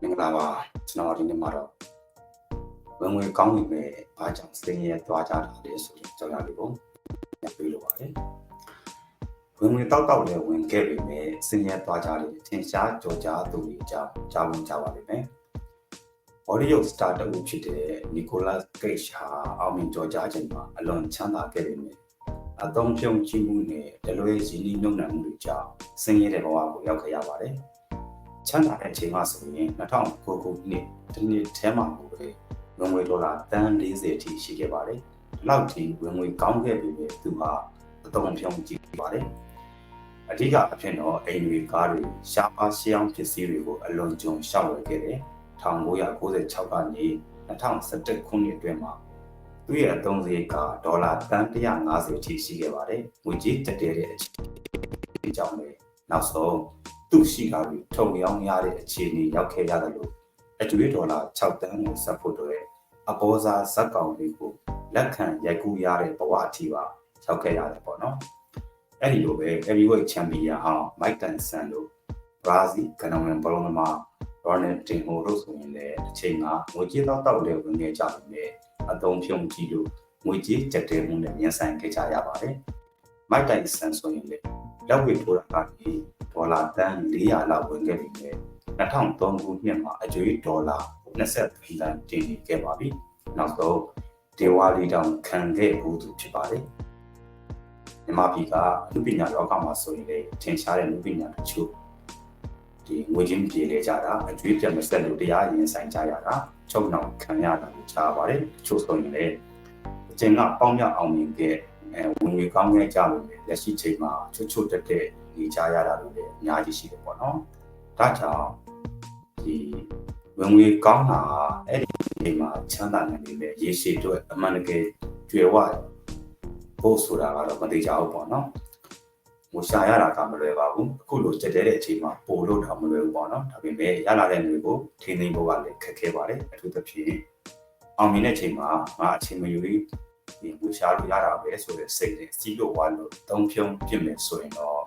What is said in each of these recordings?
မင်္ဂလာပါကျွန်တော်ဒီနေ့မှာတော့ဝင်ဝင်ကောင်းနေမဲ့ဘာကြောင့်စင်းရဲသွားကြတာလဲဆိုရင်ကျွန်တော်လေးကိုညှပ်ပြီးလိုပါတယ်ဝင်ဝင်တောက်တောက်လည်းဝင်ခဲ့ပြီမဲ့စင်းရဲသွားကြတယ်ထင်ရှားကြော်ကြားသူတွေအကြောင်းကြားဝင်ကြပါလိမ့်မယ်ဘော်ဒီယုတ်စတာတူဖြစ်တဲ့နီကိုလတ်ကိတ်ဟာအောင်မြင်ကြော်ကြားခြင်းမှာအလွန်ချမ်းသာခဲ့ပြီမဲ့အသုံးပြုံကြည့်မှုနဲ့တလွဲရင်းနှီးမြုပ်နှံမှုတွေကြောင့်စင်းရဲတဲ့ဘဝကိုရောက်ခဲ့ရပါတယ် ချမ်းသာတဲ့အချိန်မှဆိုရင်2009ခုနှစ်ဒီနှစ်ထဲမှာကိုပဲဝင်ငွေဒေါ်လာတန်40အထိရှိခဲ့ပါတယ်။ဒီလောက်ထိဝင်ငွေကောင်းခဲ့ပြီပဲသူဟာအသုံးပြုံကြည့်ပါတယ်။အဓိကအဖြစ်တော့အိမ်တွေကားတွေရှားပါရှေးအောင်ပစ္စည်းတွေကိုအလွန်ကျွံရှောက်ဝယ်ခဲ့တယ်။1996ကနေ2017ခုနှစ်အတွင်းမှာသူ့ရဲ့အသုံးစရိတ်ကဒေါ်လာတန်150အထိရှိခဲ့ပါတယ်။ငွေကြေးတက်တဲ့အခြေအနေကြောင့်ပဲနောက်ဆုံး သူ့ရှိကားတွေထုံရောင်းရတဲ့အခြေအနေရောက်ခဲ့ရတယ်လို့အကျွေးဒေါ်လာ6တန်းကိုဆက်ဖို့တော့အပေါ်စားဇက်ကောင်လေးကိုလက်ခံရိုက်ကူးရတဲ့ဘဝအထိပါရောက်ခဲ့ရတယ်ပေါ့နော်အဲ့ဒီလိုပဲ heavyweight champion အောင် Mike Tyson တို့ Brazil ကနဝင်ဘလုံးသမား Ronald Dinho တို့ဆိုရင်လည်းတစ်ချိန်ကငွေကြေးတော့တောက်တဲ့ဝင်ငယ်ကြပြီနဲ့အသုံးဖြုံကြည့်လို့ငွေကြေးကြက်တဲမှုနဲ့မြန်ဆိုင်ခဲ့ကြရပါတယ် Mike Tyson ဆိုရင်လည်း လက်ဝဲထိုးတာကနေဒေါ်လာတန်း400လောက်ဝင်ခဲ့ပြီနဲ့2003ခုနှစ်မှာအကျွေးဒေါ်လာ23တန်းတင်နေခဲ့ပါပြီ။နောက်ဆုံးဒေဝါလီတောင်ခံခဲ့ဘူးသူဖြစ်ပါတယ်။မြန်မာပြည်ကအမှုပညာလောကမှာဆိုရင်လည်းထင်ရှားတဲ့မှုပညာတချို့ဒီငွေချင်းပြေလေကြတာအကျွေးပြတ်မဆက်လို့တရားရင်ဆိုင်ကြရတာချုပ်နှောင်ခံရတာလို့ကြားပါတယ်။တချို့ဆိုရင်လည်းအကျဉ်းကပေါင်းမြောက်အောင်မြင်ခဲ့ အဲဝင်ငွေကောင်းခဲ့ကြလို့လည်းလက်ရှိချိန်မှာချွတ်ချွတ်တက်တက်နေကြရတာလို့လည်းအများကြီးရှိတယ်ပေါ့နော်။ဒါကြောင့်ဒီဝင်ငွေကောင်းတာအဲ့ဒီချိန်မှာချမ်းသာနေတယ်ရေရှည်အတွက်အမှန်တကယ်ကျွယ်ဝဖို့ဆိုတာကတော့မသိကြဘူးပေါ့နော်။ဟိုရှာရတာကမလွယ်ပါဘူး။အခုလိုကြက်တဲတဲ့အချိန်မှာပို့လို့တော့မလွယ်ဘူးပေါ့နော်။ဒါပေမဲ့ရလာတဲ့ငွေကိုထိန်းသိမ်းဖို့ကလည်းခက်ခဲပါတယ်။အထူးသဖြင့်အောင်မြင်တဲ့အချိန်မှာငါအချိန်မယူပြီး ဒီဝရှာလို့ရတာပဲဆိုတဲ့စိတ်နဲ့စီးလို့ဝါလို့တုံးဖြုံပြင်မယ်ဆိုရင်တော့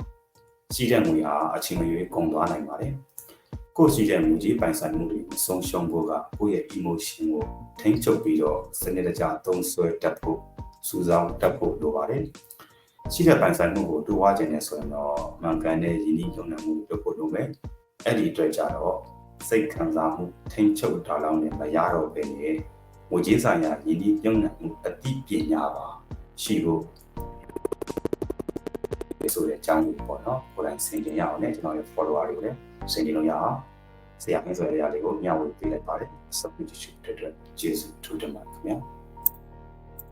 ရှိတဲ့ငွေဟာအချိန်မရွေးကုန်သွားနိုင်ပါတယ်။ကိုယ်ရှိတဲ့ငွေကြီးပိုင်ဆိုင်မှုတွေမဆုံးရှုံးဖို့ကကိုယ့်ရဲ့ emotion ကိုထိန်းချုပ်ပြီးတော့စနစ်တကျသုံးဆွဲတတ်ဖို့စူးစောင်းတတ်ဖို့လိုပါတယ်။ရှိတဲ့ပိုင်ဆိုင်မှုကိုတိုးဝါခြင်းနဲ့ဆိုရင်တော့မှန်ကန်တဲ့ယဉ်ကျေးမှုနဲ့မှုလုပ်ဖို့လိုမယ်။အဲ့ဒီအတွက်ကြတော့စိတ်ခံစားမှုထိန်းချုပ်တာလောက်နဲ့မရတော့ဘဲနဲ့ ငွေကြေးဆိုင်ရာယဉ်ကျေးမြုံနှံမှုအသိပညာပါရှိဖို့ဆိုတဲ့အကြောင်းကိုပေါ့နော်ကိုယ်တိုင်ဆင်ခြင်ရအောင်နဲ့ကျွန်တော်ရဲ့ follower တွေကိုလည်းဆင်ခြင်လို့ရအောင်ဆရာမင်းဆိုတဲ့အရာလေးကိုမျှဝေပေးလိုက်ပါတယ် subscribe တဲ့အတွက်ကျေးဇူးထူးတင်ပါတယ်ခင်ဗျာ